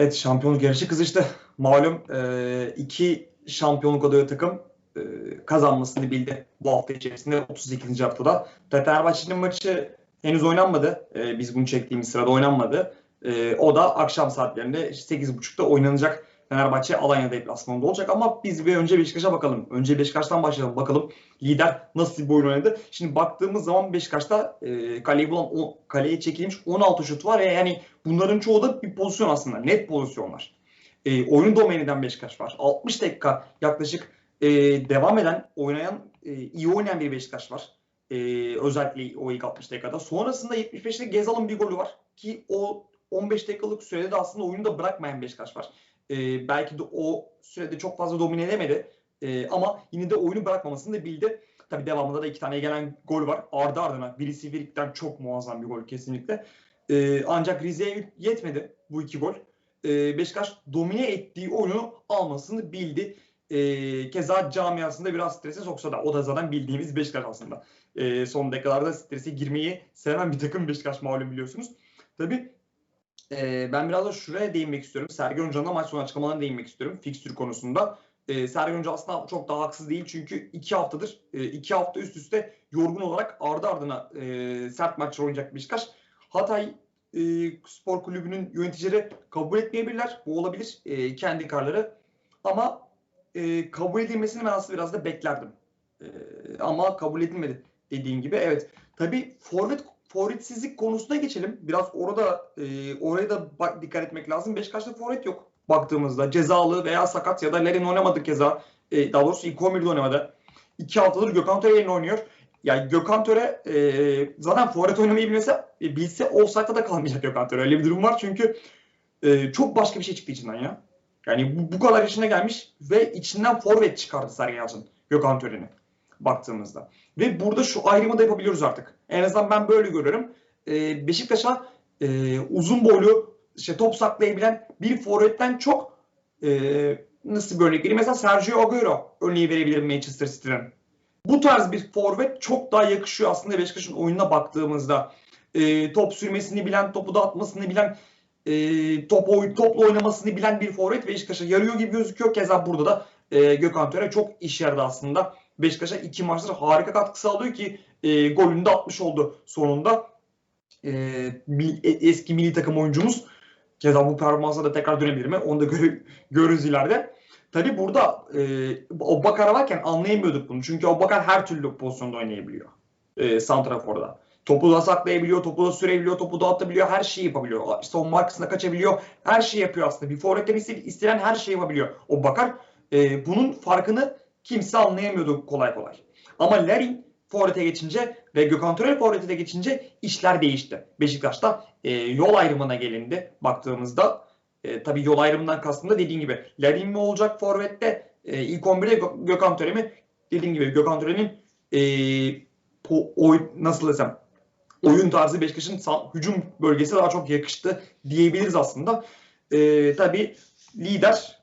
Evet şampiyonluk yarışı kızıştı. Malum e, iki şampiyonluk adayı takım e, kazanmasını bildi bu hafta içerisinde 38. haftada. Fenerbahçe'nin maçı henüz oynanmadı. E, biz bunu çektiğimiz sırada oynanmadı. O da akşam saatlerinde 8.30'da oynanacak. Fenerbahçe Alanya deplasmanında olacak ama biz bir önce Beşiktaş'a bakalım. Önce Beşiktaş'tan başlayalım. Bakalım lider nasıl bir oyun oynadı. Şimdi baktığımız zaman Beşiktaş'ta e, kaleyi bulan o, kaleye çekilmiş 16 şut var ve yani bunların çoğu da bir pozisyon aslında. Net pozisyonlar. E, oyun domeninden Beşiktaş var. 60 dakika yaklaşık e, devam eden, oynayan, e, iyi oynayan bir Beşiktaş var. E, özellikle o ilk 60 dakikada. Sonrasında 75'te Gezal'ın bir golü var. Ki o 15 dakikalık sürede de aslında oyunu da bırakmayan Beşiktaş var. E, belki de o sürede çok fazla domine edemedi. E, ama yine de oyunu bırakmamasını da bildi. Tabii devamında da iki tane gelen gol var. Ardı ardına. Birisi Birik'ten çok muazzam bir gol kesinlikle. E, ancak Rize'ye yetmedi bu iki gol. E, Beşiktaş domine ettiği oyunu almasını bildi. E, keza camiasında biraz strese soksa da o da zaten bildiğimiz Beşiktaş aslında. E, son dakikalarda strese girmeyi seven bir takım Beşiktaş malum biliyorsunuz. Tabii e, ben biraz da şuraya değinmek istiyorum. Sergen Hoca'nın da maç sonu açıklamalarına değinmek istiyorum. Fikstür konusunda. E, Sergen Hoca aslında çok daha haksız değil. Çünkü iki haftadır, e, iki hafta üst üste yorgun olarak ardı ardına e, sert maçlar oynayacak Beşiktaş. Hatay e, Spor Kulübü'nün yöneticileri kabul etmeyebilirler. Bu olabilir. E, kendi karları. Ama e, kabul edilmesini ben aslında biraz da beklerdim. E, ama kabul edilmedi dediğin gibi. Evet. Tabii forvet forvetsizlik konusuna geçelim. Biraz orada e, oraya da bak, dikkat etmek lazım. Beşiktaş'ta forvet yok baktığımızda. Cezalı veya sakat ya da Lerin oynamadı keza. E, daha doğrusu ilk 11'de oynamadı. İki haftadır Gökhan Töre yerine oynuyor. Yani Gökhan Töre e, zaten forvet oynamayı bilmese e, bilse offside'da da kalmayacak Gökhan Töre. Öyle bir durum var çünkü e, çok başka bir şey çıktı içinden ya. Yani bu, bu kadar yaşına gelmiş ve içinden forvet çıkardı Sergen Yalçın Gökhan Tören'i baktığımızda. Ve burada şu ayrımı da yapabiliyoruz artık. En azından ben böyle görüyorum. E, Beşiktaş'a e, uzun boylu işte top saklayabilen bir forvetten çok e, nasıl bir örnek vereyim? Mesela Sergio Aguero örneği verebilirim Manchester City'den. Bu tarz bir forvet çok daha yakışıyor aslında Beşiktaş'ın oyununa baktığımızda. E, top sürmesini bilen, topu da atmasını bilen, e, top oy, topla oynamasını bilen bir forvet Beşiktaş'a yarıyor gibi gözüküyor. Keza burada da e, Gökhan Töre çok iş yaradı aslında. Beşiktaş'a iki maçtır harika katkı sağlıyor ki e, golünü de atmış oldu sonunda. E, eski milli takım oyuncumuz keza bu performansa da tekrar dönebilir mi? Onu da gör, görürüz ileride. Tabi burada e, o Bakar varken anlayamıyorduk bunu. Çünkü o Bakar her türlü pozisyonda oynayabiliyor. E, Santrafor'da. Topu da saklayabiliyor, topu da sürebiliyor, topu da atabiliyor, her şeyi yapabiliyor. Son arkasına kaçabiliyor, her şeyi yapıyor aslında. Bir forvetten istenen her şeyi yapabiliyor. O Bakar e, bunun farkını kimse anlayamıyordu kolay kolay. Ama Larin forvete geçince ve Gökhan Töre forvete geçince işler değişti. Beşiktaş'ta e, yol ayrımına gelindi baktığımızda. E, tabii yol ayrımından kastım da dediğim gibi Larin mi olacak forvette e, ilk 11'de Gökhan Töre mi? Dediğim gibi Gökhan Töre'nin e, nasıl desem oyun tarzı Beşiktaş'ın hücum bölgesi daha çok yakıştı diyebiliriz aslında. E, tabii lider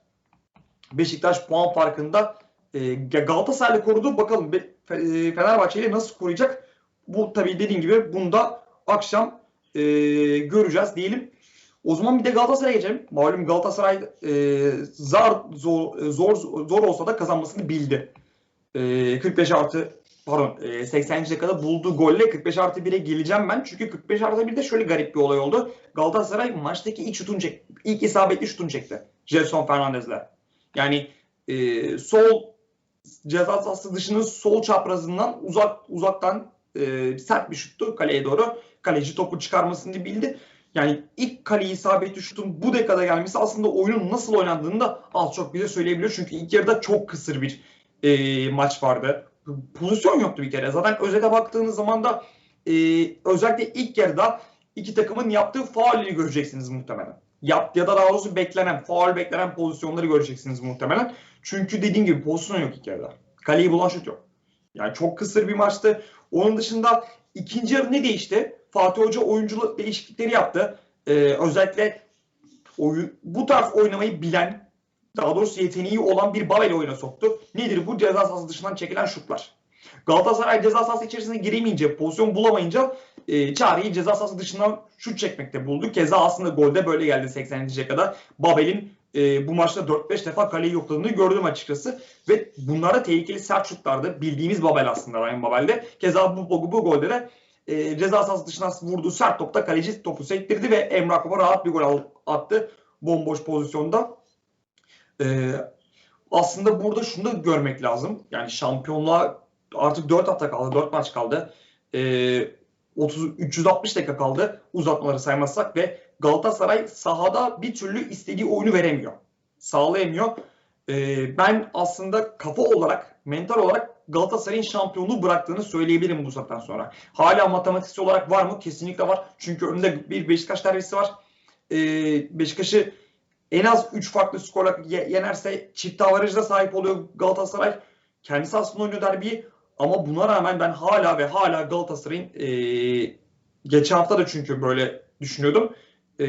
Beşiktaş puan farkında e, Galatasaray'la korudu. Bakalım e, Fenerbahçe ile nasıl koruyacak? Bu tabii dediğim gibi bunu da akşam e, göreceğiz diyelim. O zaman bir de Galatasaray'a geçelim. Malum Galatasaray e, zar, zor, zor, zor olsa da kazanmasını bildi. E, 45 artı pardon e, 80. dakikada bulduğu golle 45 artı 1'e geleceğim ben. Çünkü 45 artı 1'de şöyle garip bir olay oldu. Galatasaray maçtaki ilk şutunu çekti. İlk isabetli şutunu çekti. Gelson Fernandez'le. Yani e, sol ceza sahası dışının sol çaprazından uzak uzaktan e, sert bir şuttu kaleye doğru. Kaleci topu çıkarmasını bildi. Yani ilk kaleye isabetli şutun bu dekada gelmesi aslında oyunun nasıl oynandığını da az çok bize söyleyebiliyor. Çünkü ilk yarıda çok kısır bir e, maç vardı. Pozisyon yoktu bir kere. Zaten özete baktığınız zaman da e, özellikle ilk yarıda iki takımın yaptığı faulleri göreceksiniz muhtemelen. Yap, ya da daha doğrusu beklenen, faul beklenen pozisyonları göreceksiniz muhtemelen. Çünkü dediğim gibi pozisyon yok ilk yarıda. Kaleyi bulan şut yok. Yani çok kısır bir maçtı. Onun dışında ikinci yarı ne değişti? Fatih Hoca oyuncu değişiklikleri yaptı. Ee, özellikle oyun, bu tarz oynamayı bilen, daha doğrusu yeteneği olan bir Babel'i oyuna soktu. Nedir bu? Ceza sahası dışından çekilen şutlar. Galatasaray ceza sahası içerisine giremeyince, pozisyon bulamayınca e, Çağrı'yı ceza sahası dışından şut çekmekte buldu. Keza aslında golde böyle geldi 80. kadar. Babel'in e, bu maçta 4-5 defa kaleyi yokladığını gördüm açıkçası. Ve bunlara tehlikeli sert şutlardı. Bildiğimiz Babel aslında Ryan Babel'de. Keza bu, bu, bu golde de e, ceza sahası dışına vurduğu sert topta kaleci topu sektirdi ve Emre Akbaba rahat bir gol attı bomboş pozisyonda. E, aslında burada şunu da görmek lazım. Yani şampiyonluğa artık 4 hafta kaldı, 4 maç kaldı. E, 30 360 dakika kaldı uzatmaları saymazsak ve Galatasaray sahada bir türlü istediği oyunu veremiyor. Sağlayamıyor. Ee, ben aslında kafa olarak, mental olarak Galatasaray'ın şampiyonluğu bıraktığını söyleyebilirim bu saatten sonra. Hala matematiksel olarak var mı? Kesinlikle var. Çünkü önünde bir Beşiktaş derbisi var. Ee, Beşiktaş'ı en az 3 farklı skorla yenerse çift avarajda sahip oluyor Galatasaray. Kendisi aslında oynuyor derbiyi. Ama buna rağmen ben hala ve hala Galatasaray'ın e, geçen hafta da çünkü böyle düşünüyordum. E,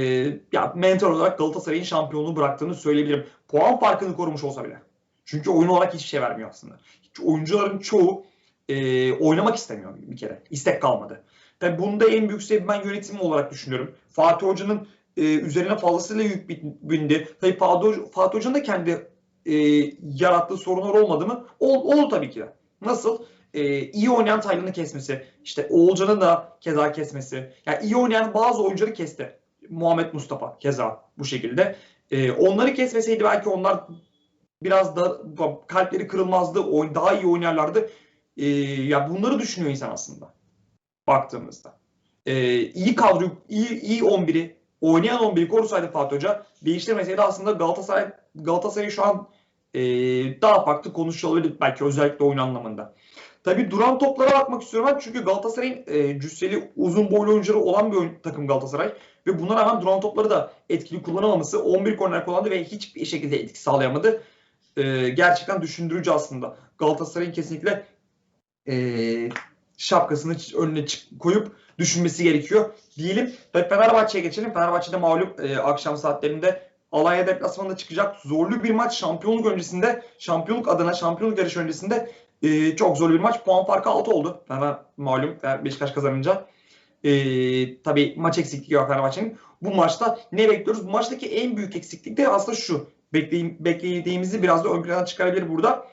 ya mental olarak Galatasaray'ın şampiyonluğu bıraktığını söyleyebilirim. Puan farkını korumuş olsa bile. Çünkü oyun olarak hiçbir şey vermiyor aslında. Oyuncuların çoğu e, oynamak istemiyor bir kere. İstek kalmadı. Tabi bunda en büyük sebebi ben yönetimi olarak düşünüyorum. Fatih Hoca'nın e, üzerine fazlasıyla yük bindi. Tabi Fatih, Fatih Hoca'nın da kendi e, yarattığı sorunlar olmadı mı? Ol, oldu tabii ki de. Nasıl? E, iyi oynayan Taylan'ı kesmesi, işte Oğulcan'ın da keza kesmesi. Yani iyi oynayan bazı oyuncuları kesti. Muhammed Mustafa keza bu şekilde. E, onları kesmeseydi belki onlar biraz da kalpleri kırılmazdı. Daha iyi oynarlardı. E, ya bunları düşünüyor insan aslında. Baktığımızda. E, iyi kadro, iyi, iyi 11'i, oynayan 11'i korusaydı Fatih Hoca değiştirmeseydi aslında Galatasaray Galatasaray şu an e, daha farklı konuşulabilir belki özellikle oyun anlamında. Tabi duran toplara bakmak istiyorum ben çünkü Galatasaray'ın e, cüsseli uzun boylu oyuncuları olan bir oyun, takım Galatasaray ve buna rağmen duran topları da etkili kullanamaması 11 korner kullandı ve hiçbir şekilde etki sağlayamadı. E, gerçekten düşündürücü aslında. Galatasaray'ın kesinlikle e, şapkasını önüne koyup düşünmesi gerekiyor diyelim. Ve Fenerbahçe'ye geçelim. Fenerbahçe'de malum e, akşam saatlerinde Alanya deplasmanında çıkacak zorlu bir maç şampiyonluk öncesinde, şampiyonluk adına şampiyonluk yarışı öncesinde e, çok zor bir maç. Puan farkı 6 oldu. Fener malum Beşiktaş kazanınca. E, tabii maç eksikliği var Fenerbahçe'nin. Bu maçta ne bekliyoruz? Bu maçtaki en büyük eksiklik de aslında şu. Bekleyim, beklediğimizi biraz da ön plana çıkarabilir burada.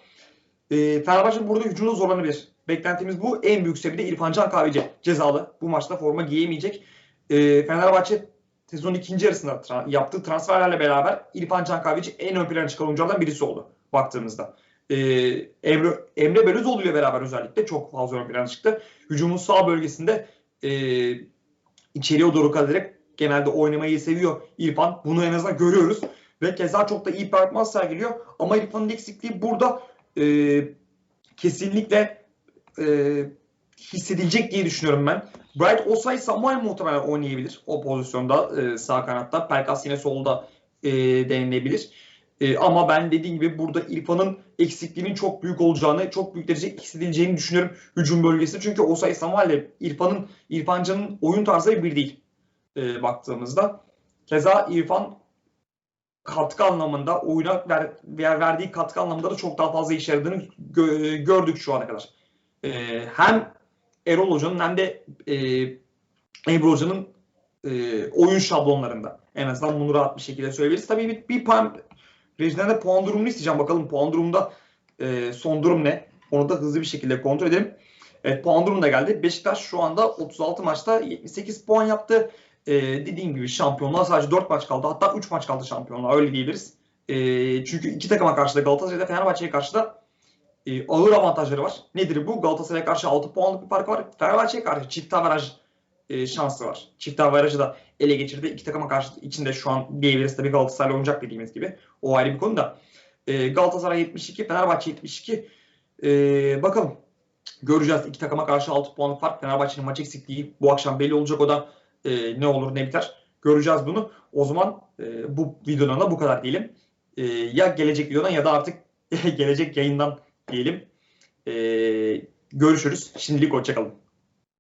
E, Fenerbahçe burada hücumda zorlanabilir. Beklentimiz bu. En büyük sebebi de İrfan Can Kahveci cezalı. Bu maçta forma giyemeyecek. E, Fenerbahçe sezon ikinci yarısında tra- yaptığı transferlerle beraber İrfan Can Kahveci en ön plana çıkan oyunculardan birisi oldu baktığımızda e, Emre, Emre Belözoğlu ile beraber özellikle çok fazla ön plana çıktı. Hücumun sağ bölgesinde e, içeriye doğru kalarak genelde oynamayı seviyor İrfan. Bunu en azından görüyoruz. Ve keza çok da iyi performans sergiliyor. Ama İrfan'ın eksikliği burada e, kesinlikle e, hissedilecek diye düşünüyorum ben. Bright Osay Samuel muhtemelen oynayabilir o pozisyonda e, sağ kanatta. Pelkas yine solda e, denilebilir. E, ama ben dediğim gibi burada İrfan'ın eksikliğinin çok büyük olacağını, çok büyük derece hissedileceğini düşünüyorum hücum bölgesinde. Çünkü Osay Samuel ile İrfan'ın İrfancan'ın oyun tarzı bir değil e, baktığımızda. Keza İrfan katkı anlamında oyuna ver, ver, verdiği katkı anlamında da çok daha fazla işe yaradığını gö, gördük şu ana kadar. E, hem Erol Hoca'nın hem de e, Ebru Hoca'nın e, oyun şablonlarında. En azından bunu rahat bir şekilde söyleyebiliriz. Tabii bir, bir Rejiden de puan durumunu isteyeceğim. Bakalım puan durumunda e, son durum ne? Onu da hızlı bir şekilde kontrol edelim. Evet puan durumu da geldi. Beşiktaş şu anda 36 maçta 78 puan yaptı. E, dediğim gibi şampiyonluğa sadece 4 maç kaldı. Hatta 3 maç kaldı şampiyonluğa öyle diyebiliriz. E, çünkü iki takıma karşı da Galatasaray'da Fenerbahçe'ye karşı da e, ağır avantajları var. Nedir bu? Galatasaray'a karşı 6 puanlık bir fark var. Fenerbahçe'ye karşı çift averaj e, şansı var. Çift averajı da ele geçirdi. İki takıma karşı içinde şu an diyebiliriz tabii Galatasaray oynayacak dediğimiz gibi. O ayrı bir konu da. E, Galatasaray 72, Fenerbahçe 72. E, bakalım. Göreceğiz. İki takıma karşı 6 puanlık fark. Fenerbahçe'nin maç eksikliği bu akşam belli olacak. O da e, ne olur ne biter. Göreceğiz bunu. O zaman e, bu videodan da bu kadar diyelim. E, ya gelecek videodan ya da artık gelecek yayından diyelim. E, görüşürüz. Şimdilik hoşçakalın.